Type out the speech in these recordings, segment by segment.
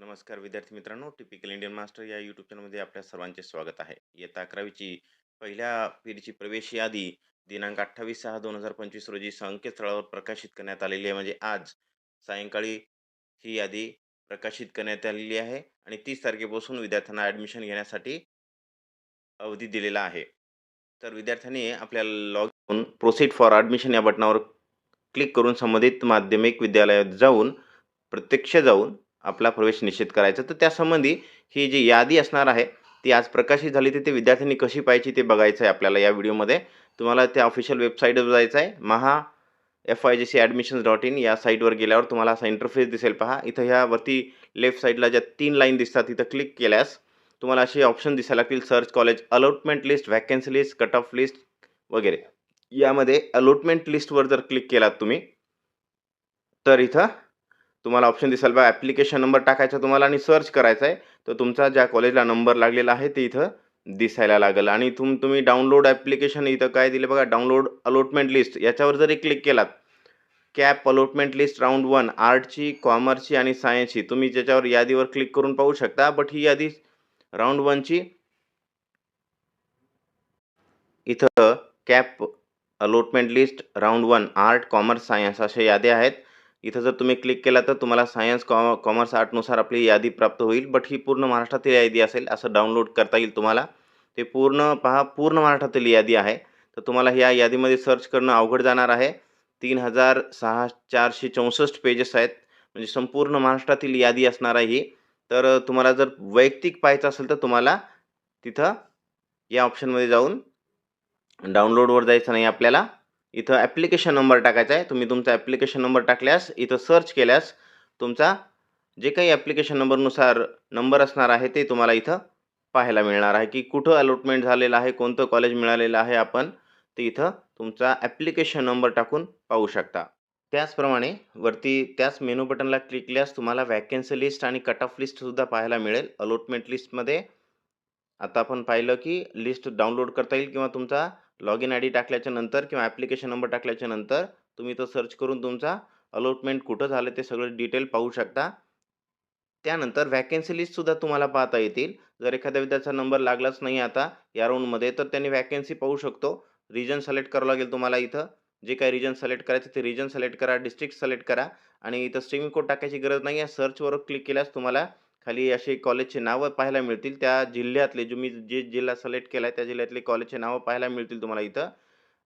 नमस्कार विद्यार्थी मित्रांनो टिपिकल इंडियन मास्टर या यूट्यूब चॅनलमध्ये आपल्या सर्वांचे स्वागत आहे. इयत्ता अकरावीची पहिल्या फेरीची प्रवेश यादी दिनांक अठ्ठावीस सहा दोन हजार पंचवीस रोजी संकेतस्थळावर प्रकाशित करण्यात आलेली आहे. म्हणजे आज सायंकाळी ही यादी प्रकाशित करण्यात आलेली आहे आणि तीस तारखेपासून विद्यार्थ्यांना ॲडमिशन घेण्यासाठी अवधी दिलेला आहे. तर विद्यार्थ्यांनी आपल्याला log in proceed for admission या बटनावर क्लिक करून संबंधित माध्यमिक विद्यालयात जाऊन प्रत्यक्ष जाऊन आपला प्रवेश निश्चित करायचा. तर त्यासंबंधी ही जी यादी असणार आहे ती आज प्रकाशित झाली तर ते विद्यार्थ्यांनी कशी पाहायची ते बघायचं आहे आपल्याला या व्हिडिओमध्ये. तुम्हाला त्या ऑफिशियल वेबसाईटवर जायचं आहे Maha F I G C admissions dot in या साईटवर गेल्यावर तुम्हाला असा इंटरफेस दिसेल. पहा इथं ह्या वरती लेफ्ट साईडला ज्या तीन लाईन दिसतात तिथं क्लिक केल्यास तुम्हाला असे ऑप्शन दिसायला लागतील. Search college allotment list vacancy list cut off list वगैरे. यामध्ये अलॉटमेंट लिस्टवर जर क्लिक केलात तुम्ही तर इथं तुम्हाला ऑप्शन दिसाल बा ॲप्लिकेशन नंबर टाकायचा तुम्हाला आणि सर्च करायचा आहे तर तुमचा ज्या कॉलेजला नंबर लागलेला आहे ते इथं दिसायला लागेल. आणि तुम तुम्ही डाउनलोड ॲप्लिकेशन इथं काय दिलं बघा डाउनलोड अलॉटमेंट लिस्ट याच्यावर जरी क्लिक केलात CAP allotment list round one आर्टची कॉमर्सची आणि सायन्सची तुम्ही ज्याच्यावर यादीवर क्लिक करून पाहू शकता. बट ही यादी राऊंड वनची इथं CAP allotment list round one art commerce science अशा याद्या आहेत. इथं जर तुम्ही क्लिक केला तर तुम्हाला सायन्स कॉ कॉमर्स आर्टनुसार आपली यादी प्राप्त होईल. बट ही पूर्ण महाराष्ट्रातील यादी असेल असं डाउनलोड करता येईल तुम्हाला. ते पूर्ण पहा पूर्ण महाराष्ट्रातील यादी आहे. तर तुम्हाला ह्या यादीमध्ये सर्च करणं अवघड जाणार आहे. तीन हजार सहा चारशे चौसष्ट पेजेस आहेत. म्हणजे संपूर्ण महाराष्ट्रातील यादी असणार आहे ही. तर तुम्हाला जर वैयक्तिक पाहायचं असेल तर तुम्हाला तिथं या ऑप्शनमध्ये जाऊन डाउनलोडवर जायचं नाही आपल्याला. इथं ॲप्लिकेशन नंबर टाकायचा आहे. तुम्ही तुमचा ॲप्लिकेशन नंबर टाकल्यास इथं सर्च केल्यास तुमचा जे काही ॲप्लिकेशन नंबरनुसार नंबर असणार आहे ते तुम्हाला इथं पाहायला मिळणार आहे. की कुठं अलॉटमेंट झालेलं आहे कोणतं कॉलेज मिळालेलं आहे आपण ते इथं तुमचा ॲप्लिकेशन नंबर टाकून पाहू शकता. त्याचप्रमाणे वरती त्याच मेनू बटनला क्लिक केल्यास तुम्हाला वॅकेन्सी लिस्ट आणि कट ऑफ लिस्टसुद्धा पाहायला मिळेल. अलॉटमेंट लिस्टमध्ये आता आपण पाहिलं की लिस्ट डाउनलोड करता येईल किंवा तुमचा लॉग इन आय डी टाकल्याच्या नंतर किंवा ॲप्लिकेशन नंबर टाकल्याच्या नंतर तुम्ही तो सर्च करून तुमचा अलॉटमेंट कुठं झालं ते सगळं डिटेल पाहू शकता. त्यानंतर वॅकन्सी लिस्टसुद्धा तुम्हाला पाहता येतील. जर एखाद्या विद्यार्थ्याचा नंबर लागलाच नाही आता या राऊंडमध्ये तर त्यांनी वॅकन्सी पाहू शकतो. रिजन सिलेक्ट करावं लागेल तुम्हाला इथं. जे काही रिजन सिलेक्ट करायचं ते रिजन सिलेक्ट करा डिस्ट्रिक्ट सिलेक्ट करा. आणि इथं स्ट्रीम कोड टाकायची गरज नाही आहे सर्चवर क्लिक केल्यास तुम्हाला खाली असे कॉलेजचे नावं पाहायला मिळतील. त्या जिल्ह्यातले जो मी जे जिल्हा सिलेक्ट केला आहे त्या जिल्ह्यातले कॉलेजचे नावं पाहायला मिळतील तुम्हाला इथं.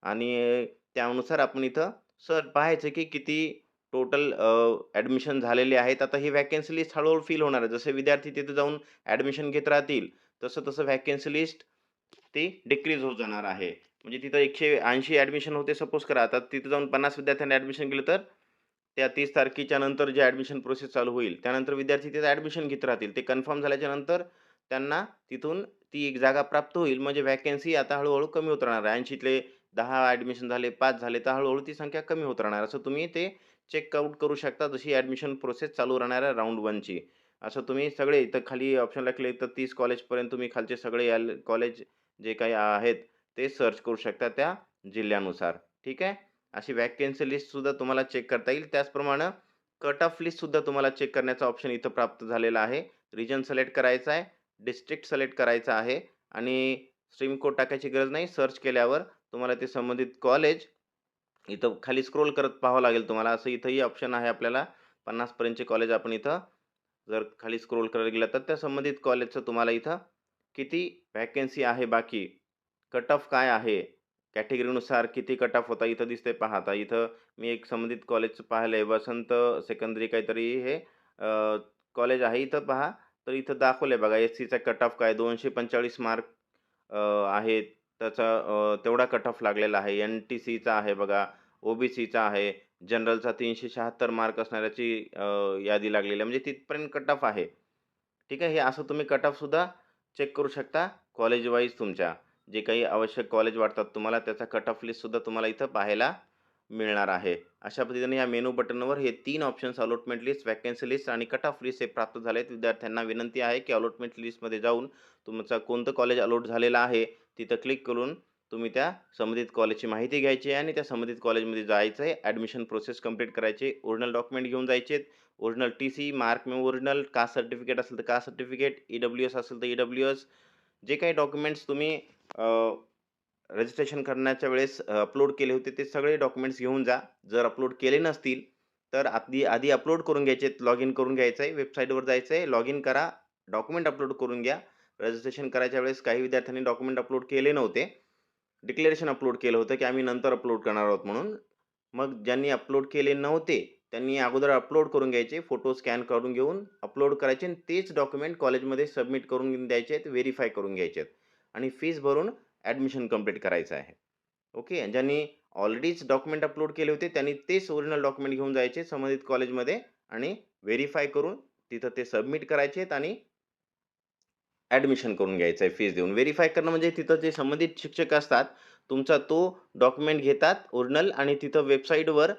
आणि त्यानुसार आपण इथं सर पाहायचं की किती टोटल ॲडमिशन झालेले आहेत. आता ही व्हॅकन्सी लिस्ट हळूहळू फिल होणार आहे. जसे विद्यार्थी तिथे जाऊन ॲडमिशन घेत राहतील तसं तसं व्हॅकन्सी लिस्ट ती डिक्रीज होत जाणार आहे. म्हणजे तिथं एकशे ऐंशी ॲडमिशन होते सपोज करा. आता तिथं जाऊन पन्नास विद्यार्थ्यांनी ॲडमिशन केलं तर त्या तीस तारखेच्या नंतर जे ॲडमिशन प्रोसेस चालू होईल त्यानंतर विद्यार्थी तिथं ॲडमिशन घेत राहतील. ते कन्फर्म झाल्याच्यानंतर त्यांना तिथून ती एक जागा प्राप्त होईल. म्हणजे व्हॅकन्सी आता हळूहळू कमी होत राहणार आहे. ऐंशीतले दहा ॲडमिशन झाले पाच झाले तर हळूहळू ती संख्या कमी होत राहणार असं तुम्ही ते चेकआउट करू शकता. जशी ॲडमिशन प्रोसेस चालू राहणार आहे राऊंड वनची असं तुम्ही सगळे इथं खाली ऑप्शनला क्लिक तर तीस कॉलेजपर्यंत तुम्ही खालचे सगळे या कॉलेज जे काही आहेत ते सर्च करू शकता त्या जिल्ह्यानुसार. ठीक आहे? अशी वॅकेन्सी लिस्टसुद्धा तुम्हाला चेक करता येईल. त्याचप्रमाणे कट ऑफ लिस्टसुद्धा तुम्हाला चेक करण्याचा ऑप्शन इथं प्राप्त झालेला आहे. रिजन सिलेक्ट करायचा आहे. डिस्ट्रिक्ट सिलेक्ट करायचा आहे. आणि स्ट्रीम कोड टाकायची गरज नाही. सर्च केल्यावर तुम्हाला ते संबंधित कॉलेज इथं खाली स्क्रोल करत पाहावं लागेल तुम्हाला. असं इथंही ऑप्शन आहे आपल्याला. पन्नासपर्यंतचे कॉलेज आपण इथं जर खाली स्क्रोल करत गेला तर त्या संबंधित कॉलेजचं तुम्हाला इथं किती वॅकन्सी आहे बाकी? कट ऑफ काय आहे? कॅटेगरीनुसार किती कट ऑफ होता इथं दिसते पाहता इथं मी एक संबंधित कॉलेजचं पाहिलं आहे वसंत सेकंदरी काहीतरी हे कॉलेज आहे इथं पहा. तर इथं दाखवलं आहे बघा एस सीचा कट ऑफ काय? दोनशे पंचेचाळीस मार्क आहे. त्याचा तेवढा कट ऑफ लागलेला आहे. एन टी सीचा आहे बघा ओ बी सीचा आहे. जनरलचा तीनशे शहात्तर मार्क असणाऱ्याची यादी लागलेली आहे. म्हणजे तिथपर्यंत कट ऑफ आहे. ठीक आहे? हे असं तुम्ही कट ऑफसुद्धा चेक करू शकता कॉलेज वाईज तुमच्या. जे काही आवश्यक कॉलेज वाटतात तुम्हाला त्याचा कट ऑफ लिस्टसुद्धा तुम्हाला इथं पाहायला मिळणार आहे. अशा पद्धतीने या मेनू बटनवर हे तीन options allotment list vacancy list आणि कट ऑफ लिस्ट हे प्राप्त झाले आहेत विद्यार्थ्यांना विनंती आहे की अलॉटमेंट लिस्टमध्ये जाऊन तुमचा कोणतं कॉलेज अलॉट झालेलं आहे तिथं क्लिक करून तुम्ही त्या संबंधित कॉलेजची माहिती घ्यायची आहे आणि त्या संबंधित कॉलेजमध्ये जायचं आहे. ॲडमिशन प्रोसेस कंप्लीट करायची ओरिजिनल डॉक्युमेंट घेऊन जायचे ओरिजिनल टी सी मार्क मे ओरिजिनल कास्ट सर्टिफिकेट असेल तर caste certificate E W S असेल तर ई डब्ल्यू एस जे काही डॉक्युमेंट्स तुम्ही रजिस्ट्रेशन करण्याच्या वेळेस अपलोड केले होते ते सगळे डॉक्युमेंट्स घेऊन जा. जर अपलोड केले नसतील तर आधी आधी अपलोड करून घ्यायचे लॉग इन करून घ्यायचं आहे वेबसाईटवर जायचं आहे लॉग इन करा डॉक्युमेंट अपलोड करून घ्या. रजिस्ट्रेशन करायच्या वेळेस काही विद्यार्थ्यांनी डॉक्युमेंट अपलोड केले नव्हते. डिक्लेरेशन अपलोड केलं होतं की आम्ही नंतर अपलोड करणार आहोत म्हणून. मग ज्यांनी अपलोड केले नव्हते त्यांनी अगोदर अपलोड करून घ्यायचे फोटो स्कॅन करून घेऊन अपलोड करायचे आणि तेच डॉक्युमेंट कॉलेजमध्ये सबमिट करून द्यायचे आहेत व्हेरीफाय करून घ्यायचे. आहेत आणि फीस भरून ॲडमिशन कंप्लीट करायचं आहे. ओके ज्यांनी ऑलरेडीच डॉक्युमेंट अपलोड केले होते त्यांनी तेच ओरिजिनल डॉक्युमेंट घेऊन जायचे संबंधित कॉलेजमध्ये आणि व्हेरीफाय करून तिथं ते सबमिट करायचे आहेत आणि ॲडमिशन करून घ्यायचं आहे फीस देऊन. व्हेरीफाय करणं म्हणजे तिथं जे संबंधित शिक्षक असतात तुमचा तो डॉक्युमेंट घेतात ओरिजिनल आणि तिथं वेबसाईटवर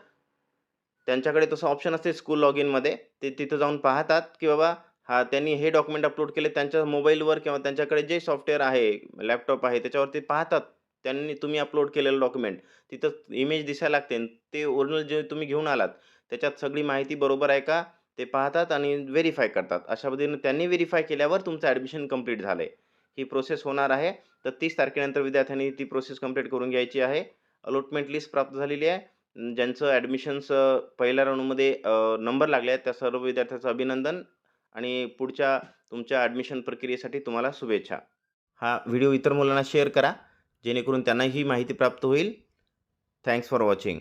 त्यांच्याकडे तसं ऑप्शन असते स्कूल लॉग इनमध्ये ते तिथं जाऊन पाहतात की बाबा हा त्यांनी हे डॉक्युमेंट अपलोड केले त्यांच्या मोबाईलवर किंवा त्यांच्याकडे जे सॉफ्टवेअर आहे लॅपटॉप आहे त्याच्यावरती पाहतात. त्यांनी तुम्ही अपलोड केलेलं डॉक्युमेंट तिथं इमेज दिसायला लागते आणि ते ओरिजिनल जे तुम्ही घेऊन आलात त्याच्यात सगळी माहिती बरोबर आहे का? ते पाहतात आणि व्हेरीफाय करतात. अशा पद्धतीने त्यांनी व्हेरीफाय केल्यावर तुमचं ॲडमिशन कंप्लीट झालं आहे ही प्रोसेस होणार आहे. तर तीस तारखेनंतर विद्यार्थ्यांनी ती प्रोसेस कंप्लीट करून घ्यायची आहे. अलॉटमेंट लिस्ट प्राप्त झालेली आहे. ज्यांचं ॲडमिशन्स पहिल्या राऊंडमध्ये नंबर लागले आहेत त्या सर्व विद्यार्थ्यांचं अभिनंदन आणि पुढच्या तुमच्या ॲडमिशन प्रक्रियेसाठी तुम्हाला शुभेच्छा. हा व्हिडिओ इतर मुलांना शेअर करा जेणेकरून त्यांना ही माहिती प्राप्त होईल. Thanks for watching